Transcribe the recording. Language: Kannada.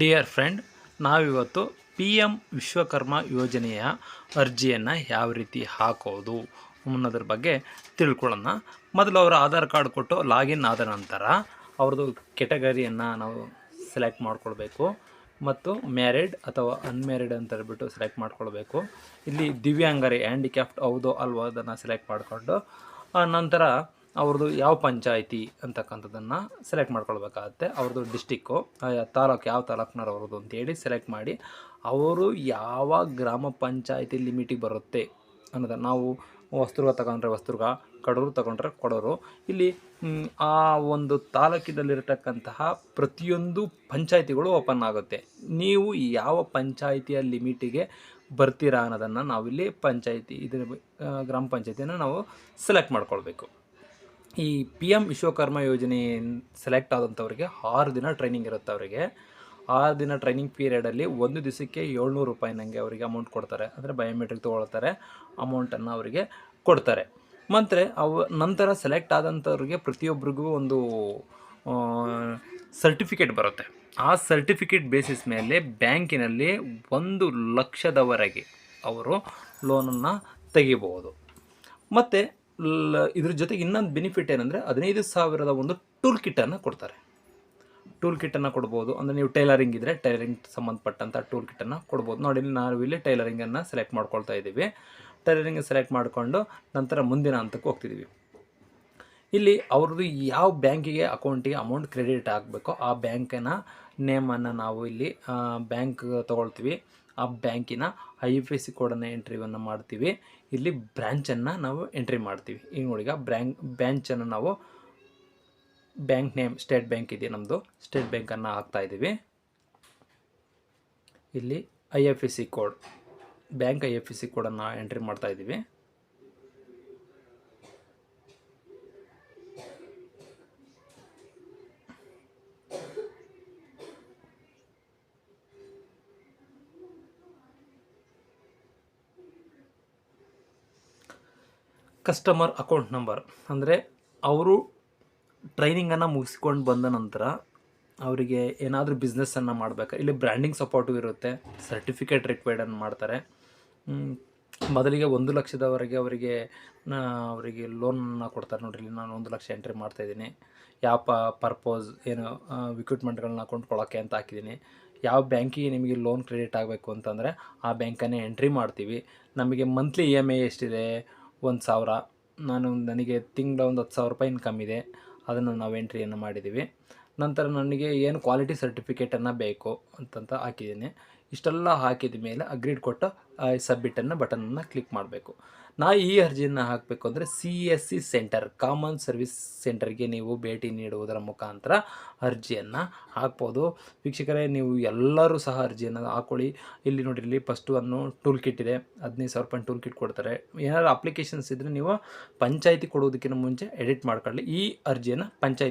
ಡಿಯರ್ ಫ್ರೆಂಡ್ ನಾವಿವತ್ತು ಪಿ ಎಂ ವಿಶ್ವಕರ್ಮ ಯೋಜನೆಯ ಅರ್ಜಿಯನ್ನು ಯಾವ ರೀತಿ ಹಾಕೋದು ಅನ್ನೋದ್ರ ಬಗ್ಗೆ ತಿಳ್ಕೊಳ್ಳೋಣ. ಮೊದಲು ಅವರ ಆಧಾರ್ ಕಾರ್ಡ್ ಕೊಟ್ಟು ಲಾಗಿನ್ ಆದ ನಂತರ ಅವ್ರದ್ದು ಕೆಟಗರಿಯನ್ನು ನಾವು ಸೆಲೆಕ್ಟ್ ಮಾಡ್ಕೊಳ್ಬೇಕು ಮತ್ತು ಮ್ಯಾರಿಡ್ ಅಥವಾ ಅನ್ಮ್ಯಾರಿಡ್ ಅಂತ ಹೇಳ್ಬಿಟ್ಟು ಸೆಲೆಕ್ಟ್ ಮಾಡ್ಕೊಳ್ಬೇಕು. ಇಲ್ಲಿ ದಿವ್ಯಾಂಗರಿ ಹ್ಯಾಂಡಿಕ್ಯಾಫ್ಟ್ ಹೌದೋ ಅಲ್ವೋ ಅದನ್ನು ಸೆಲೆಕ್ಟ್ ಮಾಡಿಕೊಂಡು ನಂತರ ಅವ್ರದ್ದು ಯಾವ ಪಂಚಾಯಿತಿ ಅಂತಕ್ಕಂಥದ್ದನ್ನು ಸೆಲೆಕ್ಟ್ ಮಾಡ್ಕೊಳ್ಬೇಕಾಗತ್ತೆ. ಅವ್ರದ್ದು ಡಿಸ್ಟಿಕ್ಕು ತಾಲೂಕು ಯಾವ ತಾಲೂಕ್ನವ್ರು ಅವ್ರದ್ದು ಅಂತೇಳಿ ಸೆಲೆಕ್ಟ್ ಮಾಡಿ ಅವರು ಯಾವ ಗ್ರಾಮ ಪಂಚಾಯಿತಿ ಲಿಮಿಟಿಗೆ ಬರುತ್ತೆ ಅನ್ನೋದನ್ನು ನಾವು ವಸ್ತುರ್ಗ ತಗೊಂಡ್ರೆ ವಸ್ತುರ್ಗ, ಕಡೂರು ತಗೊಂಡ್ರೆ ಕೊಡೋರು. ಇಲ್ಲಿ ಆ ಒಂದು ತಾಲೂಕಿನಲ್ಲಿರತಕ್ಕಂತಹ ಪ್ರತಿಯೊಂದು ಪಂಚಾಯಿತಿಗಳು ಓಪನ್ ಆಗುತ್ತೆ. ನೀವು ಯಾವ ಪಂಚಾಯಿತಿಯ ಲಿಮಿಟಿಗೆ ಬರ್ತೀರಾ ಅನ್ನೋದನ್ನು ನಾವಿಲ್ಲಿ ಪಂಚಾಯಿತಿ, ಇದರ ಗ್ರಾಮ ಪಂಚಾಯಿತಿಯನ್ನು ನಾವು ಸೆಲೆಕ್ಟ್ ಮಾಡ್ಕೊಳ್ಬೇಕು. ಈ ಪಿ ಎಂ ವಿಶ್ವಕರ್ಮ ಯೋಜನೆ ಸೆಲೆಕ್ಟ್ ಆದಂಥವ್ರಿಗೆ ಆರು ದಿನ ಟ್ರೈನಿಂಗ್ ಇರುತ್ತೆ ಅವರಿಗೆ. ಆರು ದಿನ ಟ್ರೈನಿಂಗ್ ಪೀರಿಯಡಲ್ಲಿ ಒಂದು ದಿವಸಕ್ಕೆ ಏಳ್ನೂರು ರೂಪಾಯಿ ನನಗೆ ಅವರಿಗೆ ಅಮೌಂಟ್ ಕೊಡ್ತಾರೆ. ಅಂದರೆ ಬಯೋಮೆಟ್ರಿಕ್ ತೊಗೊಳ್ತಾರೆ ಅಮೌಂಟನ್ನು ಅವರಿಗೆ ಕೊಡ್ತಾರೆ. ಮತ್ತು ಅವ ನಂತರ ಸೆಲೆಕ್ಟ್ ಆದಂಥವ್ರಿಗೆ ಪ್ರತಿಯೊಬ್ಬರಿಗೂ ಒಂದು ಸರ್ಟಿಫಿಕೇಟ್ ಬರುತ್ತೆ. ಆ ಸರ್ಟಿಫಿಕೇಟ್ ಬೇಸಿಸ್ ಮೇಲೆ ಬ್ಯಾಂಕಿನಲ್ಲಿ ಒಂದು ಲಕ್ಷದವರೆಗೆ ಅವರು ಲೋನನ್ನು ತೆಗಿಬೋದು. ಮತ್ತು ಇದ್ರ ಜೊತೆಗೆ ಇನ್ನೊಂದು ಬೆನಿಫಿಟ್ ಏನಂದರೆ ಹದಿನೈದು ಸಾವಿರದ ಒಂದು ಟೂಲ್ ಕಿಟ್ಟನ್ನು ಕೊಡ್ತಾರೆ. ಟೂಲ್ ಕಿಟ್ಟನ್ನು ಕೊಡ್ಬೋದು. ಅಂದರೆ ನೀವು ಟೈಲರಿಂಗ್ ಇದ್ದರೆ ಟೈಲರಿಂಗ್ ಸಂಬಂಧಪಟ್ಟಂಥ ಟೂಲ್ ಕಿಟ್ಟನ್ನು ಕೊಡ್ಬೋದು. ನೋಡಿ ನಾವು ಇಲ್ಲಿ ಟೈಲರಿಂಗನ್ನು ಸೆಲೆಕ್ಟ್ ಮಾಡ್ಕೊಳ್ತಾ ಇದ್ದೀವಿ. ಟೈಲರಿಂಗ್ ಸೆಲೆಕ್ಟ್ ಮಾಡಿಕೊಂಡು ನಂತರ ಮುಂದಿನ ಹಂತಕ್ಕೆ ಹೋಗ್ತಿದ್ದೀವಿ. ಇಲ್ಲಿ ಅವ್ರದ್ದು ಯಾವ ಬ್ಯಾಂಕಿಗೆ ಅಕೌಂಟಿಗೆ ಅಮೌಂಟ್ ಕ್ರೆಡಿಟ್ ಆಗಬೇಕೋ ಆ ಬ್ಯಾಂಕಿನ ನೇಮನ್ನು ನಾವು ಇಲ್ಲಿ ಬ್ಯಾಂಕ್ ತೊಗೊಳ್ತೀವಿ. ಆ ಬ್ಯಾಂಕಿನ ಐ ಎಫ್ ಎಸ್ ಸಿ ಕೋಡನ್ನು ಎಂಟ್ರಿವನ್ನು ಮಾಡ್ತೀವಿ. ಇಲ್ಲಿ ಬ್ರ್ಯಾಂಚನ್ನು ನಾವು ಎಂಟ್ರಿ ಮಾಡ್ತೀವಿ. ಈಗ ನೋಡಿ ಬ್ರ್ಯಾಂಕ್ ಬ್ರ್ಯಾಂಚನ್ನು ನಾವು ಬ್ಯಾಂಕ್ ನೇಮ್, ಸ್ಟೇಟ್ ಬ್ಯಾಂಕ್ ಇದೆ ನಮ್ಮದು ಸ್ಟೇಟ್ ಬ್ಯಾಂಕನ್ನು ಹಾಕ್ತಾ ಇದ್ದೀವಿ. ಇಲ್ಲಿ I F S C code, bank I F S C ಕೋಡನ್ನು ಎಂಟ್ರಿ ಮಾಡ್ತಾ ಕಸ್ಟಮರ್ ಅಕೌಂಟ್ ನಂಬರ್ ಅಂದರೆ ಅವರು ಟ್ರೈನಿಂಗನ್ನು ಮುಗಿಸ್ಕೊಂಡು ಬಂದ ನಂತರ ಅವರಿಗೆ ಏನಾದರೂ ಬಿಸ್ನೆಸ್ಸನ್ನು ಮಾಡಬೇಕು? ಇಲ್ಲಿ ಬ್ರ್ಯಾಂಡಿಂಗ್ ಸಪೋರ್ಟು ಇರುತ್ತೆ ಸರ್ಟಿಫಿಕೇಟ್ ರಿಕ್ವೈರ್ಡನ್ನು ಮಾಡ್ತಾರೆ. ಮೊದಲಿಗೆ ಒಂದು ಲಕ್ಷದವರೆಗೆ ಅವರಿಗೆ ಅವರಿಗೆ ಲೋನನ್ನು ಕೊಡ್ತಾರೆ ನೋಡ್ರಿ, ಇಲ್ಲಿ ನಾನು ಒಂದು ಲಕ್ಷ ಎಂಟ್ರಿ ಮಾಡ್ತಾಯಿದ್ದೀನಿ ಯಾವ ಪ ಪರ್ಪೋಸ್ ಏನು ವಿಕ್ವಿಟ್ಮೆಂಟ್ಗಳನ್ನ ಕೊಂಡ್ಕೊಳ್ಳೋಕ್ಕೆ ಅಂತ ಹಾಕಿದ್ದೀನಿ. ಯಾವ ಬ್ಯಾಂಕಿಗೆ ನಿಮಗೆ ಲೋನ್ ಕ್ರೆಡಿಟ್ ಆಗಬೇಕು ಅಂತಂದರೆ ಆ ಬ್ಯಾಂಕನ್ನೇ ಎಂಟ್ರಿ ಮಾಡ್ತೀವಿ. ನಮಗೆ ಮಂತ್ಲಿ ಇ ಎಂ ಐ ಎಷ್ಟಿದೆ? ಒಂದು ಸಾವಿರ. ನಾನು ನನಗೆ ತಿಂಗಳ ಒಂದು ಹತ್ತು ಸಾವಿರ ರೂಪಾಯಿ ಇನ್ಕಮ್ ಇದೆ. ಅದನ್ನು ನಾವು ಎಂಟ್ರಿಯನ್ನು ಮಾಡಿದ್ದೀವಿ ನಂತರ ನನಗೆ ಏನು ಕ್ವಾಲಿಟಿ ಸರ್ಟಿಫಿಕೇಟನ್ನು ಬೇಕು ಅಂತಂತ ಹಾಕಿದ್ದೀನಿ. ಇಷ್ಟೆಲ್ಲ ಹಾಕಿದ ಮೇಲೆ ಅಗ್ರೀಡ್ ಕೊಟ್ಟು ಸಬ್ಮಿಟನ್ನು ಬಟನನ್ನು ಕ್ಲಿಕ್ ಮಾಡಬೇಕು. ನಾ ಈ ಅರ್ಜಿಯನ್ನು ಹಾಕಬೇಕು ಅಂದರೆ C S C centre common service ಸೆಂಟರ್ಗೆ ನೀವು ಭೇಟಿ ನೀಡುವುದರ ಮುಖಾಂತರ ಅರ್ಜಿಯನ್ನು ಹಾಕ್ಬೋದು. ವೀಕ್ಷಕರೇ, ನೀವು ಎಲ್ಲರೂ ಸಹ ಅರ್ಜಿಯನ್ನು ಹಾಕೊಳ್ಳಿ. ಇಲ್ಲಿ ನೋಡಿ, ಇಲ್ಲಿ ಫಸ್ಟು ಒಂದು ಟೂಲ್ ಕಿಟ್ ಇದೆ. ಹದಿನೈದು ಸಾವಿರ ರೂಪಾಯಿ ಟೂಲ್ ಕಿಟ್ ಕೊಡ್ತಾರೆ. ಏನಾದ್ರು ಅಪ್ಲಿಕೇಶನ್ಸ್ ಇದ್ದರೆ ನೀವು ಪಂಚಾಯಿತಿ ಕೊಡೋದಕ್ಕಿಂತ ಮುಂಚೆ ಎಡಿಟ್ ಮಾಡ್ಕೊಳ್ಳಿ. ಈ ಅರ್ಜಿಯನ್ನು ಪಂಚಾಯತ್